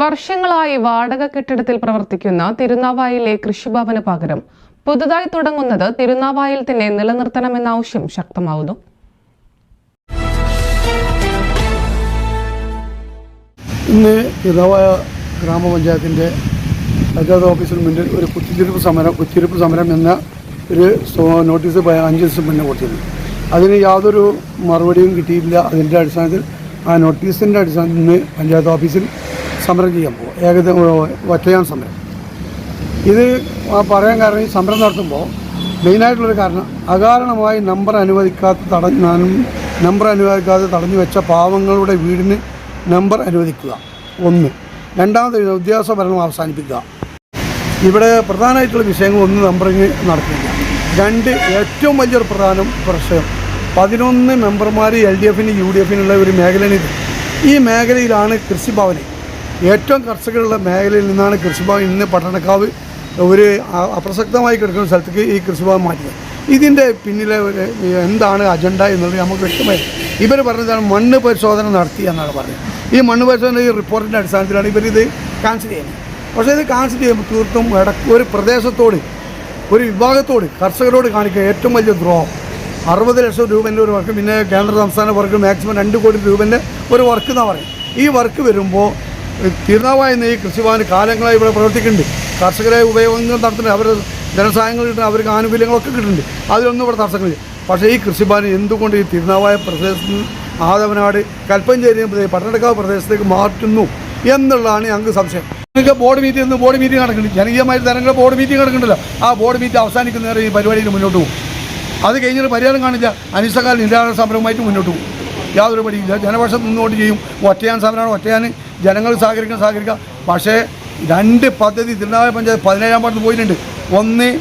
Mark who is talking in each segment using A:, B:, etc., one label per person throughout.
A: വർഷങ്ങളായി വാടക കെട്ടിടത്തിൽ പ്രവർത്തിക്കുന്ന തിരുനാവായിലെ കൃഷിഭവന് പകരം പുതുതായി തുടങ്ങുന്നത് തിരുനാവായിൽ തന്നെ നിലനിർത്തണമെന്ന ആവശ്യം ശക്തമാവുന്നു.
B: ഇന്ന് തിരുനാവായ ഗ്രാമപഞ്ചായത്തിന്റെ പഞ്ചായത്ത് ഓഫീസിന് മുന്നിൽ ഒരു കുത്തിത്തിരിപ്പ് സമരം കുത്തിരിപ്പ് സമരം എന്ന ഒരു നോട്ടീസ് അഞ്ച് ദിവസം മുന്നേ കൊടുത്തിരുന്നു. അതിന് യാതൊരു മറുപടിയും കിട്ടിയില്ല അതിന്റെ അടിസ്ഥാനത്തിൽ ആ നോട്ടീസിന്റെ അടിസ്ഥാനത്തിൽ ഇന്ന് പഞ്ചായത്ത് ഓഫീസിൽ സമരം ചെയ്യാൻ പോകും. ഏകദ ഒറ്റയാൻ സമരം. ഇത് പറയാൻ കാരണം ഈ സമരം നടത്തുമ്പോൾ മെയിനായിട്ടുള്ളൊരു കാരണം അകാരണമായി നമ്പർ അനുവദിക്കാത്ത തടഞ്ഞാനും നമ്പർ അനുവദിക്കാതെ തടഞ്ഞു വെച്ച പാവങ്ങളുടെ വീടിന് നമ്പർ അനുവദിക്കുക. ഒന്ന്. രണ്ടാമത് ഉദ്യോഗസ്ഥ ഭരണം അവസാനിപ്പിക്കുക. ഇവിടെ പ്രധാനമായിട്ടുള്ള വിഷയങ്ങൾ ഒന്ന് നമ്പറിങ് നടത്തില്ല രണ്ട് ഏറ്റവും വലിയൊരു പ്രധാനം പ്രശ്നം. പതിനൊന്ന് മെമ്പർമാർ എൽ ഡി എഫിന് യു ഡി എഫിനുള്ള ഒരു മേഖലയിൽ ഈ മേഖലയിലാണ് കൃഷിഭവന് ഏറ്റവും കർഷകരുള്ള മേഖലയിൽ നിന്നാണ് കൃഷിഭവൻ ഇന്ന് പട്ടണക്കാവ് ഒരു അപ്രസക്തമായി കിടക്കുന്ന സ്ഥലത്തേക്ക് ഈ കൃഷിഭവൻ മാറ്റിയത്. ഇതിന്റെ പിന്നിലെ എന്താണ് അജണ്ട എന്നുള്ളത് നമുക്ക് വ്യക്തമായി ഇവർ പറഞ്ഞതാണ് മണ്ണ് പരിശോധന നടത്തി എന്നാണ് പറഞ്ഞത്. ഈ മണ്ണ് പരിശോധന ഈ റിപ്പോർട്ടിന്റെ അടിസ്ഥാനത്തിലാണ് ഇവരിത് ക്യാൻസൽ ചെയ്യുന്നത്. പക്ഷേ ഇത് ക്യാൻസൽ ചെയ്യുമ്പോൾ തീർത്തും ഇടയ്ക്ക് ഒരു പ്രദേശത്തോട് ഒരു വിഭാഗത്തോട് കർഷകരോട് കാണിക്കുക ഏറ്റവും വലിയ ദ്രോഹം. അറുപത് ലക്ഷം രൂപേന്റെ ഒരു വർക്ക് പിന്നെ കേന്ദ്ര സംസ്ഥാന വർക്ക് മാക്സിമം രണ്ട് കോടി രൂപേന്റെ ഒരു വർക്ക് എന്നാണ് പറയുന്നത്. ഈ വർക്ക് വരുമ്പോൾ തിരുനാവായ എന്ന ഈ കൃഷിഭവന് കാലങ്ങളായി ഇവിടെ പ്രവർത്തിക്കുന്നുണ്ട്. കർഷകരെ ഉപയോഗങ്ങൾ നടത്തുന്നുണ്ട്. അവർ ധനസഹായങ്ങൾ കിട്ടുന്നുണ്ട്. അവർക്ക് ആനുകൂല്യങ്ങളൊക്കെ കിട്ടുന്നുണ്ട്. അതിലൊന്നും ഇവിടെ തടസ്സങ്ങളില്ല പക്ഷേ ഈ കൃഷിഭവൻ എന്തുകൊണ്ട് ഈ തിരുനാവായ പ്രദേശത്ത് ആദവനാട് കൽപ്പഞ്ചേരി പട്ടണക്കാവ് പ്രദേശത്തേക്ക് മാറ്റുന്നു എന്നുള്ളതാണ് ഞങ്ങൾക്ക് സംശയം. നിങ്ങൾക്ക് ബോർഡ് മീറ്റിംഗ് ഇന്ന് ബോർഡ് മീറ്റിംഗ് നടക്കുന്നുണ്ട്. ജനകീയമായ തരങ്ങൾ ബോർഡ് മീറ്റിംഗ് നടക്കുന്നുണ്ടല്ലോ. ആ ബോർഡ് മീറ്റിംഗ് അവസാനിക്കുന്ന നേരം ഈ പരിപാടിയിൽ മുന്നോട്ട് പോകും. അത് കഴിഞ്ഞിട്ട് പരിഹാരം കാണില്ല. അനിഷ്ടകാല നിരാഹാര സമരവുമായിട്ട് മുന്നോട്ട് പോകും. യാതൊരു പടിയില്ല ജനപക്ഷം നിന്നുകൊണ്ട് ചെയ്യും. ഒറ്റയാൻ സമരമാണ്. ഒറ്റയാൻ ജനങ്ങൾ സഹകരിക്കണം സഹകരിക്കുക പക്ഷേ രണ്ട് പദ്ധതി തിരുനാവായ പഞ്ചായത്ത് പതിനേഴാം പാടത്ത് പോയിട്ടുണ്ട്. ഒന്ന്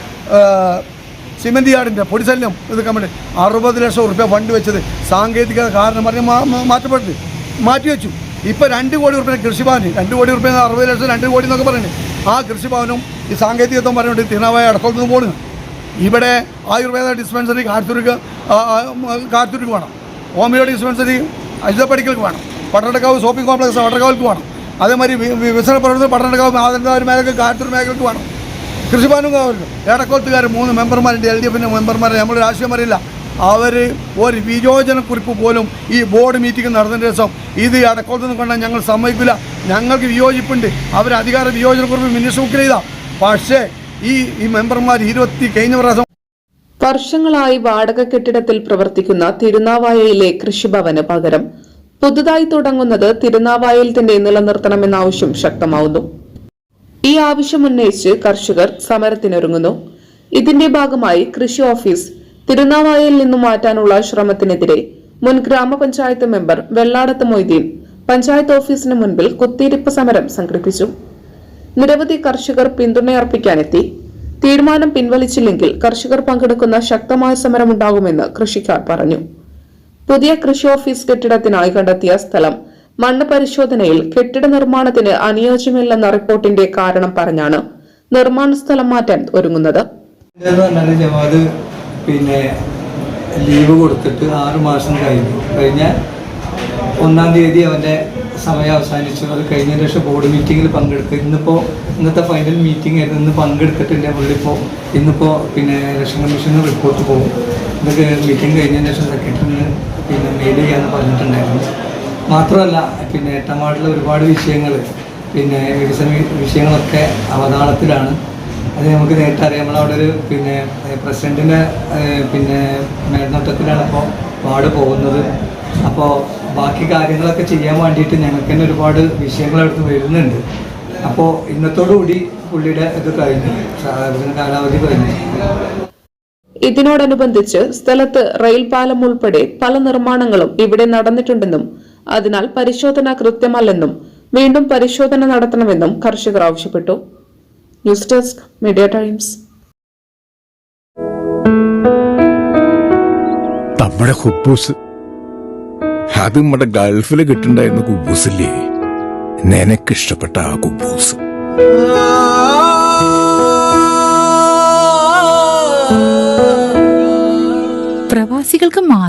B: സിമന്റ് യാർഡിന്റെ പൊടിശല്യം ഇത് കമ്പനി അറുപത് ലക്ഷം റുപ്യ ഫണ്ട് വെച്ചത്. സാങ്കേതിക കാരണം പറഞ്ഞ് മാ- മാ- മാറ്റപ്പെട്ടു മാറ്റി വെച്ചു. ഇപ്പോൾ രണ്ട് കോടി റുപ്യ കൃഷിഭവന് രണ്ട് കോടി റുപ്യ അറുപത് ലക്ഷം രണ്ട് കോടി എന്നൊക്കെ പറയുന്നത് ആ കൃഷിഭവനും ഈ സാങ്കേതികത്വം പറഞ്ഞുകൊണ്ട് തിരുനാവായ അടക്കത്തിൽ നിന്ന് പോകുന്നു ഇവിടെ ആയുർവേദ ഡിസ്പെൻസറി കാർത്തൂർക്ക് കാർത്തൂർക്ക് വേണം. ഹോമിയോ ഡിസ്പെൻസറി അജിതപ്പടിക്കൽക്ക് വേണം. പട്ടണക്കാവ് ഷോപ്പിംഗ് കോംപ്ലക്സ് പട്ടണക്കാവിലേക്ക് വേണം. അതേമാതിരി വികസന പ്രവർത്തനം പട്ടണക്കാവ് മാതൃകാവ് മേഖലക്ക് കാറ്റൂർ മേഖലക്ക് വേണം. കൃഷിഭവനും കാവലും ഏടക്കോത്തുകാർ മൂന്ന് മെമ്പർമാരുണ്ട് എൽ ഡി എഫിന്റെ മെമ്പർമാരെ. നമ്മൾ രാഷ്ട്രീയം അറിയില്ല അവർ ഒരു വിയോജനക്കുറിപ്പ് പോലും ഈ ബോർഡ് മീറ്റിംഗ് നടന്നതിന് ദിവസം ഇത് അടക്കോത്ത് നിന്ന് ഞങ്ങൾ സമ്മതിക്കില്ല. ഞങ്ങൾക്ക് വിയോജിപ്പുണ്ട്. അവർ അധികാര വിയോജനക്കുറിപ്പ് മിനിസ്റ്റർ ബുക്ക് ചെയ്താൽ പക്ഷേ ഈ ഈ മെമ്പർമാർ ഇരുപത്തി കഴിഞ്ഞ പ്രാവശ്യം
C: വർഷങ്ങളായി വാടക കെട്ടിടത്തിൽ പ്രവർത്തിക്കുന്ന തിരുനാവായയിലെ കൃഷിഭവന് പകരം പുതുതായി തുടങ്ങുന്നത് തിരുനാവായയിൽ തന്നെ നിലനിർത്തണമെന്ന ആവശ്യം ശക്തമാവുന്നു. ഈ ആവശ്യം ഉന്നയിച്ച് കർഷകർ സമരത്തിനൊരുങ്ങുന്നു. ഇതിന്റെ ഭാഗമായി കൃഷി ഓഫീസ് തിരുനാവായയിൽ നിന്നും മാറ്റാനുള്ള ശ്രമത്തിനെതിരെ മുൻ ഗ്രാമപഞ്ചായത്ത് മെമ്പർ വെള്ളാടത്ത് മൊയ്തീൻ പഞ്ചായത്ത് ഓഫീസിന് മുൻപിൽ കുത്തിയിരിപ്പ് സമരം സംഘടിപ്പിച്ചു. നിരവധി കർഷകർ പിന്തുണയർപ്പിക്കാനെത്തി. തീരുമാനം പിൻവലിച്ചില്ലെങ്കിൽ കർഷകർ പങ്കെടുക്കുന്ന ശക്തമായ സമരമുണ്ടാകുമെന്ന് കൃഷിക്കാർ പറഞ്ഞു. പുതിയ കൃഷി ഓഫീസ് കെട്ടിടത്തിനായി കണ്ടെത്തിയ സ്ഥലം. മണ്ണ് പരിശോധനയിൽ കെട്ടിട നിർമ്മാണത്തിന് അനുയോജ്യമല്ലെന്ന റിപ്പോർട്ടിന്റെ കാരണം പറഞ്ഞാണ് നിർമ്മാണ സ്ഥലം മാറ്റാൻ ഒരുങ്ങുന്നത്.
D: പിന്നെ ലീവ് കൊടുത്തിട്ട് ആറ് മാസം കഴിഞ്ഞു. കഴിഞ്ഞ ഒന്നാം തീയതി അവന്റെ സമയം അവസാനിച്ചു. അത് കഴിഞ്ഞ ശേഷം ബോർഡ് മീറ്റിങ്ങിൽ പങ്കെടുക്കുക ഇന്നിപ്പോൾ ഇന്നത്തെ ഫൈനൽ മീറ്റിംഗ് ആയിരുന്നു. ഇന്ന് പങ്കെടുത്തിട്ടില്ല പുള്ളിപ്പോൾ ഇന്നിപ്പോൾ പിന്നെ ഇലക്ഷൻ കമ്മീഷന് റിപ്പോർട്ട് പോകും. ഇതൊക്കെ മീറ്റിംഗ് കഴിഞ്ഞതിന് ശേഷം സെക്രട്ടറിന് പിന്നെ മെയിൽ ചെയ്യാമെന്ന് പറഞ്ഞിട്ടുണ്ടായിരുന്നു. മാത്രമല്ല പിന്നെ എട്ടാം ഒരുപാട് വിഷയങ്ങൾ പിന്നെ വികസന വിഷയങ്ങളൊക്കെ അവതാളത്തിലാണ്. അത് നമുക്ക് നേരിട്ട് അറിയാം. നമ്മളവിടെ ഒരു പിന്നെ പ്രസിഡന്റിന്റെ പിന്നെ മേൽനോട്ടത്തിലാണ് അപ്പോൾ വാർഡ് പോകുന്നത്. അപ്പോൾ ബാക്കി കാര്യങ്ങളൊക്കെ ചെയ്യാൻ വേണ്ടിയിട്ട് ഞങ്ങൾക്ക് തന്നെ ഒരുപാട് വിഷയങ്ങൾ അടുത്ത് വരുന്നുണ്ട്. അപ്പോൾ ഇന്നത്തോടുകൂടി പുള്ളിയുടെ ഇത് കഴിഞ്ഞു. കാലാവധി കഴിഞ്ഞു.
C: ഇതിനോടനുബന്ധിച്ച് സ്ഥലത്ത് റെയിൽ പാലം ഉൾപ്പെടെ പല നിർമ്മാണങ്ങളും ഇവിടെ നടന്നിട്ടുണ്ടെന്നും അതിനാൽ പരിശോധന കൃത്യമല്ലെന്നും വീണ്ടും പരിശോധന നടത്തണമെന്നും കർഷകർ ആവശ്യപ്പെട്ടു. News desk Media Times.
E: നമ്മുടെ ഹുബൂസ്. അത് നമ്മുടെ ഗൾഫിൽ കിട്ടുണ്ടായിരുന്ന കുബൂസില്ലേ? നിനക്കിഷ്ടപ്പെട്ട ആ കുബൂസ്.